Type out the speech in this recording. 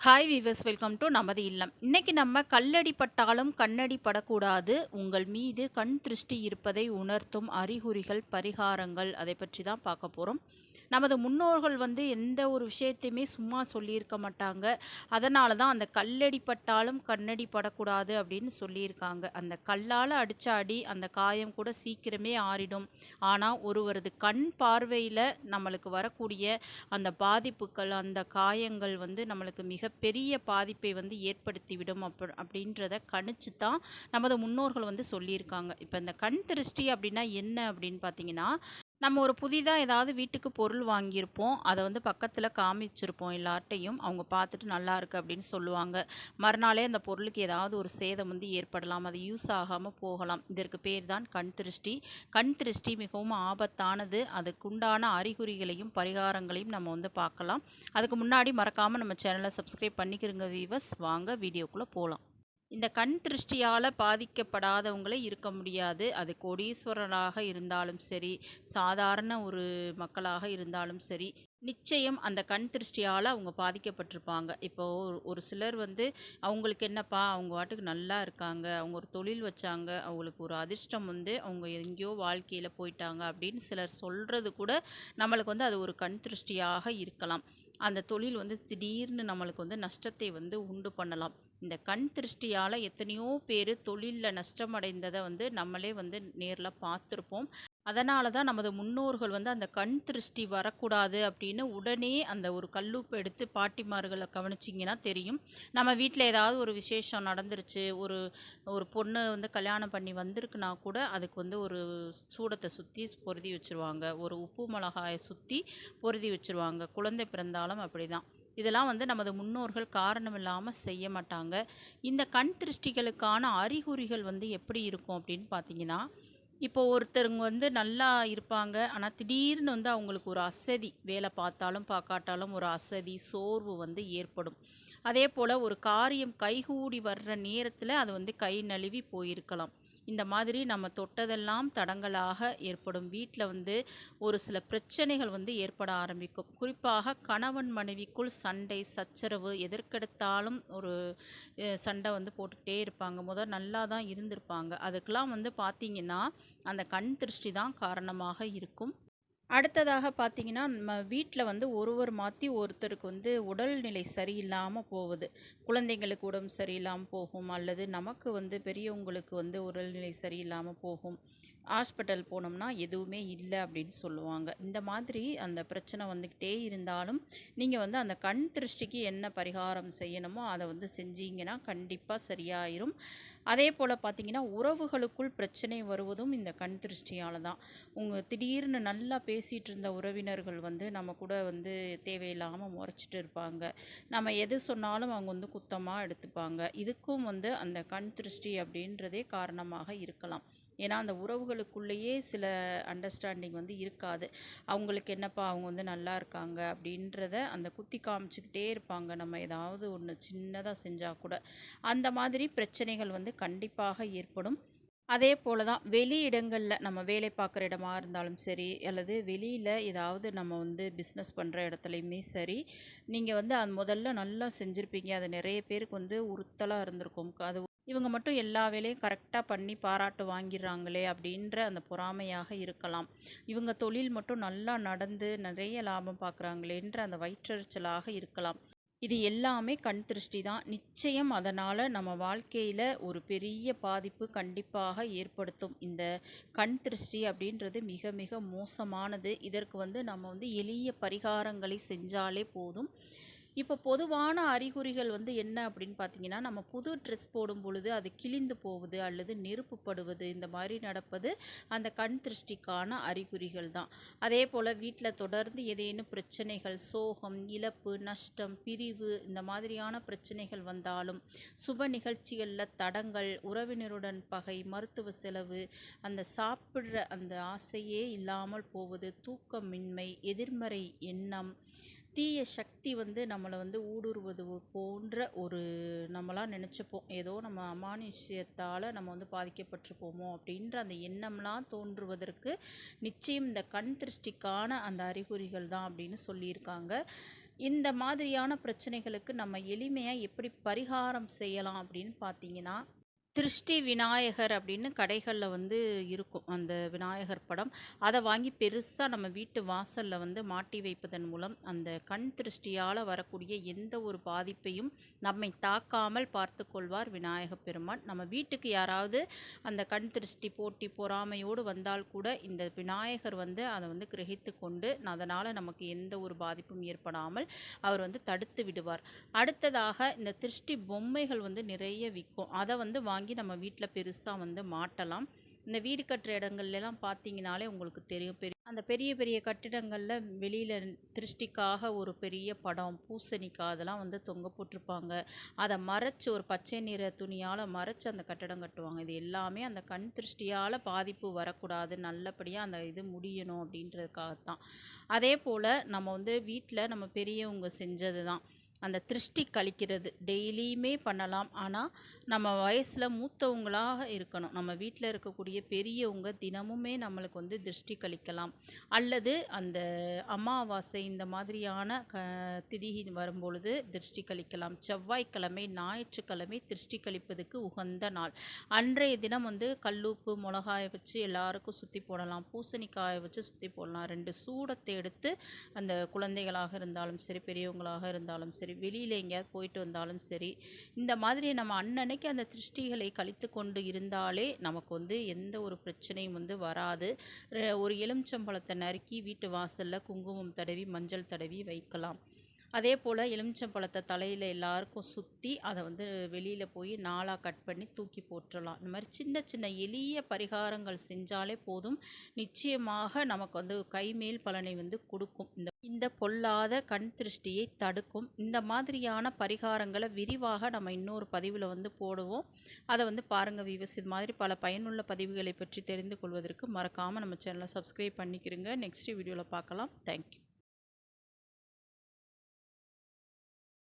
Hi viewers welcome to நமது இல்லம். இன்னைக்கு நம்ம கல்லடி பட்டாலும் கண்ணடி படக்கூடாது. உங்கள் மீது கண் திருஷ்டி இருப்பதை உணர்த்தும் அறிகுறிகள் பரிகாரங்கள் அதை பற்றி தான் பார்க்க போகிறோம் நமது முன்னோர்கள் வந்து எந்த ஒரு விஷயத்தையுமே சும்மா சொல்லியிருக்க மாட்டாங்க. அதனால தான் அந்த கல்லடி பட்டாலும் கண்ணடி படக்கூடாது அப்படின்னு சொல்லியிருக்காங்க. அந்த கல்லால் அடித்த அடி அந்த காயம் கூட சீக்கிரமே ஆறிடும். ஆனால் ஒருவரது கண் பார்வையில் நம்மளுக்கு வரக்கூடிய அந்த பாதிப்புகள் அந்த காயங்கள் வந்து நம்மளுக்கு மிகப்பெரிய பாதிப்பை வந்து ஏற்படுத்திவிடும் அப்ப அப்படின்றத கணிச்சு தான் நமது முன்னோர்கள் வந்து சொல்லியிருக்காங்க. இப்போ இந்த கண் திருஷ்டி அப்படின்னா என்ன அப்படின்னு பார்த்தீங்கன்னா நம்ம ஒரு புதிதாக ஏதாவது வீட்டுக்கு பொருள் வாங்கியிருப்போம். அதை வந்து பக்கத்தில் காமிச்சிருப்போம் எல்லார்ட்டையும். அவங்க பார்த்துட்டு நல்லா இருக்குது அப்படின்னு சொல்லுவாங்க. மறுநாளே அந்த பொருளுக்கு ஏதாவது ஒரு சேதம் வந்து ஏற்படலாம். அது யூஸ் ஆகாமல் போகலாம். இதற்கு பேர் தான் கண் திருஷ்டி. கண் திருஷ்டி மிகவும் ஆபத்தானது. அதுக்குண்டான அறிகுறிகளையும் பரிகாரங்களையும் நம்ம வந்து பார்க்கலாம். அதுக்கு முன்னாடி மறக்காமல் நம்ம சேனலை சப்ஸ்கிரைப் பண்ணிக்கிறங்க வீவர்ஸ் வாங்க வீடியோக்குள்ளே போகலாம் இந்த கண் திருஷ்டியால் பாதிக்கப்படாதவங்களே இருக்க முடியாது. அது கோடீஸ்வரராக இருந்தாலும் சரி சாதாரண ஒரு மக்களாக இருந்தாலும் சரி நிச்சயம் அந்த கண் திருஷ்டியால் அவங்க பாதிக்கப்பட்டிருப்பாங்க. இப்போ ஒரு- சிலர் வந்து அவங்களுக்கு என்னப்பா அவங்க வாட்டுக்கு நல்லா இருக்காங்க அவங்க ஒரு தொழில் வச்சாங்க அவங்களுக்கு ஒரு அதிர்ஷ்டம் வந்து அவங்க எங்கேயோ வாழ்க்கையில் போயிட்டாங்க அப்படின்னு சிலர் சொல்கிறது கூட நம்மளுக்கு வந்து அது ஒரு கண் திருஷ்டியாக இருக்கலாம். அந்த தொழில் வந்து திடீர்னு நம்மளுக்கு வந்து நஷ்டத்தை வந்து உண்டு பண்ணலாம். இந்த கண் திருஷ்டியால் எத்தனையோ பேர் தொழிலில் நஷ்டமடைந்ததை வந்து நம்மளே வந்து நேரில் பார்த்துருப்போம். அதனால தான் நமது முன்னோர்கள் வந்து அந்த கண் திருஷ்டி வரக்கூடாது அப்படின்னு உடனே அந்த ஒரு கல்லுப்பு எடுத்து பாட்டிமார்களை கவனிச்சிங்கன்னா தெரியும். நம்ம வீட்டில் ஏதாவது ஒரு விசேஷம் நடந்துருச்சு ஒரு ஒரு பொண்ணு வந்து கல்யாணம் பண்ணி வந்திருக்குன்னா கூட அதுக்கு வந்து ஒரு சூடத்தை சுற்றி பொருதி வச்சுருவாங்க. ஒரு உப்பு மிளகாயை சுற்றி பொருதி வச்சுருவாங்க. குழந்தை பிறந்தாலும் அப்படி தான் இதெல்லாம் வந்து நமது முன்னோர்கள் காரணம் இல்லாமல் செய்ய மாட்டாங்க. இந்த கண் திருஷ்டிகளுக்கான அறிகுறிகள் வந்து எப்படி இருக்கும் அப்படின்னு பார்த்தீங்கன்னா இப்போ ஒருத்தருங்க வந்து நல்லா இருப்பாங்க. ஆனால் திடீர்னு வந்து அவங்களுக்கு ஒரு அசதி. வேலை பார்த்தாலும் பார்க்காட்டாலும் ஒரு அசதி சோர்வு வந்து ஏற்படும். அதே போல் ஒரு காரியம் கைகூடி வர்ற நேரத்தில் அது வந்து கை நழுவி போயிருக்கலாம். இந்த மாதிரி நம்ம தொட்டதெல்லாம் தடங்கலாக ஏற்படும். வீட்டில் வந்து ஒரு சில பிரச்சனைகள் வந்து ஏற்பட ஆரம்பிக்கும். குறிப்பாக கணவன் மனைவிக்குள் சண்டை சச்சரவு எதற்கெடுத்தாலும் ஒரு சண்டை வந்து போட்டுக்கிட்டே இருப்பாங்க. முதல் நல்லா தான் இருந்திருப்பாங்க. அதுக்கெலாம் வந்து பார்த்தீங்கன்னா அந்த கண் திருஷ்டி தான் காரணமாக இருக்கும். அடுத்ததாக பார்த்தீங்கன்னா நம்ம வீட்டில் வந்து ஒருவர் மாற்றி ஒருத்தருக்கு வந்து உடல்நிலை சரியில்லாமல் போகுது. குழந்தைங்களுக்கு உடம்பு சரியில்லாமல் போகும் அல்லது நமக்கு வந்து பெரியவங்களுக்கு வந்து உடல்நிலை சரியில்லாமல் போகும். ஹாஸ்பிட்டல் போனோம்னா எதுவுமே இல்லை அப்படின்னு சொல்லுவாங்க. இந்த மாதிரி அந்த பிரச்சனை வந்துக்கிட்டே இருந்தாலும் நீங்கள் வந்து அந்த கண் திருஷ்டிக்கு என்ன பரிகாரம் செய்யணுமோ அதை வந்து செஞ்சீங்கன்னா கண்டிப்பாக சரியாயிரும். அதே போல் பார்த்தீங்கன்னா உறவுகளுக்குள் பிரச்சனை வருவதும் இந்த கண் திருஷ்டியால் தான். உங்கள் திடீர்னு நல்லா பேசிகிட்டு இருந்த உறவினர்கள் வந்து நம்ம கூட வந்து தேவையில்லாமல் முறைச்சிட்டு இருப்பாங்க. நம்ம எது சொன்னாலும் அவங்க வந்து குத்தமாக எடுத்துப்பாங்க. இதுக்கும் வந்து அந்த கண் திருஷ்டி அப்படின்றதே காரணமாக இருக்கலாம். ஏன்னா அந்த உறவுகளுக்குள்ளேயே சில அண்டர்ஸ்டாண்டிங் வந்து இருக்காது. அவங்களுக்கு என்னப்பா அவங்க வந்து நல்லா இருக்காங்க அப்படின்றத அந்த குத்தி காமிச்சிக்கிட்டே இருப்பாங்க. நம்ம ஏதாவது ஒன்று சின்னதாக செஞ்சால் கூட. அந்த மாதிரி பிரச்சனைகள் வந்து கண்டிப்பாக ஏற்படும். அதே போல தான் வெளி இடங்களில் நம்ம வேலை பார்க்குற இடமா இருந்தாலும் சரி அல்லது வெளியில் ஏதாவது நம்ம வந்து பிஸ்னஸ் பண்ணுற இடத்துலையுமே சரி நீங்கள் வந்து அது முதல்ல நல்லா செஞ்சுருப்பீங்க. அது நிறைய பேருக்கு வந்து உறுத்தலாக இருந்திருக்கும். அது இவங்க மட்டும் எல்லா வேலையும் கரெக்டாக பண்ணி பாராட்டு வாங்கிடுறாங்களே அப்படின்ற அந்த பொறாமையாக இருக்கலாம். இவங்க தொழில் மட்டும் நல்லா நடந்து நிறைய லாபம் பார்க்குறாங்களேன்ற அந்த வயிற்றறிச்சலாக இருக்கலாம். இது எல்லாமே கண் திருஷ்டி தான். நிச்சயம் அதனால் நம்ம வாழ்க்கையில் ஒரு பெரிய பாதிப்பு கண்டிப்பாக ஏற்படுத்தும். இந்த கண் திருஷ்டி அப்படின்றது மிக மிக மோசமானது. இதற்கு வந்து நம்ம வந்து எளிய பரிகாரங்களை செஞ்சாலே போதும். இப்போ பொதுவான அறிகுறிகள் வந்து என்ன அப்படின்னு பார்த்தீங்கன்னா நம்ம புது ட்ரெஸ் போடும் பொழுது அது கிழிந்து போவது அல்லது நெருப்புப்படுவது இந்த மாதிரி நடப்பது அந்த கண் திருஷ்டிக்கான அறிகுறிகள் தான். அதே போல் வீட்டில் தொடர்ந்து ஏதேனும் பிரச்சனைகள் சோகம் இழப்பு நஷ்டம் பிரிவு இந்த மாதிரியான பிரச்சனைகள் வந்தாலும் சுப நிகழ்ச்சிகளில் தடங்கள் உறவினருடன் பகை மருத்துவ செலவு அந்த சாப்பிட்ற அந்த ஆசையே இல்லாமல் போவது தூக்கமின்மை எதிர்மறை எண்ணம் தீய சக்தி வந்து நம்மளை வந்து ஊடுருவது போன்ற ஒரு நம்மளாம் நினச்சிப்போம். ஏதோ நம்ம அமானுஷ்யத்தால் நம்ம வந்து பாதிக்கப்பட்டிருப்போமோ அப்படின்ற அந்த எண்ணம்லாம் தோன்றுவதற்கு நிச்சயம் இந்த கண் திருஷ்டிக்கான அந்த அறிகுறிகள் தான் அப்படின்னு சொல்லியிருக்காங்க. இந்த மாதிரியான பிரச்சனைகளுக்கு நம்ம எளிமையாக எப்படி பரிகாரம் செய்யலாம் அப்படின்னு பார்த்தீங்கன்னா திருஷ்டி விநாயகர் அப்படின்னு கடைகளில் வந்து இருக்கும். அந்த விநாயகர் படம். அதை வாங்கி பெருசாக நம்ம வீட்டு வாசலில் வந்து மாட்டி வைப்பதன் மூலம் அந்த கண் திருஷ்டியால் வரக்கூடிய எந்த ஒரு பாதிப்பையும் நம்மை தாக்காமல் பார்த்து கொள்வார் விநாயக பெருமான். நம்ம வீட்டுக்கு யாராவது அந்த கண் திருஷ்டி போட்டி பொறாமையோடு வந்தால் கூட இந்த விநாயகர் வந்து அதை வந்து கிரகித்து கொண்டு அதனால் நமக்கு எந்த ஒரு பாதிப்பும் ஏற்படாமல் அவர் வந்து தடுத்து விடுவார். அடுத்ததாக இந்த திருஷ்டி பொம்மைகள் வந்து நிறைய விற்கும். அதை வந்து வாங்கி நம்ம வீட்டில் பெருசாக வந்து மாட்டலாம். இந்த வீடு கட்டுற இடங்கள்லாம் பார்த்தீங்கனாலே உங்களுக்கு தெரியும். பெரிய அந்த பெரிய பெரிய கட்டிடங்களில் வெளியில் திருஷ்டிக்காக ஒரு பெரிய படம் பூசணிக்காய் அதெல்லாம் வந்து தொங்க போட்டிருப்பாங்க. அதை மறைச்சு ஒரு பச்சை நிற துணியால் மறைச்சு அந்த கட்டடம் கட்டுவாங்க. இது எல்லாமே அந்த கண் திருஷ்டியால் பாதிப்பு வரக்கூடாது. நல்லபடியாக அந்த இது முடியணும் அப்படின்றதுக்காகத்தான். அதே போல் நம்ம வந்து வீட்டில் நம்ம பெரியவங்க செஞ்சது தான் அந்த திருஷ்டி கழிக்கிறது. டெய்லியுமே பண்ணலாம். ஆனால் நம்ம வயசில் மூத்தவங்களாக இருக்கணும். நம்ம வீட்டில் இருக்கக்கூடிய பெரியவங்க தினமுமே நம்மளுக்கு வந்து திருஷ்டி கழிக்கலாம். அல்லது அந்த அமாவாசை இந்த மாதிரியான க திதி வரும்பொழுது திருஷ்டி கழிக்கலாம். செவ்வாய்க்கிழமை ஞாயிற்றுக்கிழமை திருஷ்டி கழிப்பதுக்கு உகந்த நாள். அன்றைய தினம் வந்து கல்லுப்பு மிளகாயை வச்சு எல்லாருக்கும் சுற்றி போடலாம். பூசணிக்காயை வச்சு சுற்றி போடலாம். ரெண்டு சூடத்தை எடுத்து அந்த குழந்தைகளாக இருந்தாலும் சரி பெரியவங்களாக இருந்தாலும் சரி வெளியில் எங்கேயாவது போயிட்டு வந்தாலும் சரி இந்த மாதிரி நம்ம அன்னன்னைக்கு அந்த திருஷ்டிகளை கழித்து கொண்டு இருந்தாலே நமக்கு வந்து எந்த ஒரு பிரச்சனையும் வந்து வராது. ஒரு எலுமிச்சம்பழத்தை நறுக்கி வீட்டு வாசலில் குங்குமம் தடவி மஞ்சள் தடவி வைக்கலாம். அதே போல் எலுமிச்சம்பழத்தை தலையில் எல்லாருக்கும் சுற்றி அதை வந்து வெளியில் போய் நாளாக கட் பண்ணி தூக்கி போட்டுடலாம் இந்த மாதிரி சின்ன சின்ன எளிய பரிகாரங்கள் செஞ்சாலே போதும். நிச்சயமாக நமக்கு வந்து கைமேல் பலனை வந்து கொடுக்கும். இந்த இந்த பொல்லாத கண் திருஷ்டியை தடுக்கும். இந்த மாதிரியான பரிகாரங்களை விரிவாக நம்ம இன்னொரு பதிவில் வந்து போடுவோம். அதை வந்து பாருங்கள் வீவர்ஸ் இது மாதிரி பல பயனுள்ள பதிவுகளை பற்றி தெரிந்து கொள்வதற்கு மறக்காமல் நம்ம சேனலை சப்ஸ்கிரைப் பண்ணிக்கிறோங்க நெக்ஸ்ட் வீடியோவில் பார்க்கலாம். தேங்க்யூ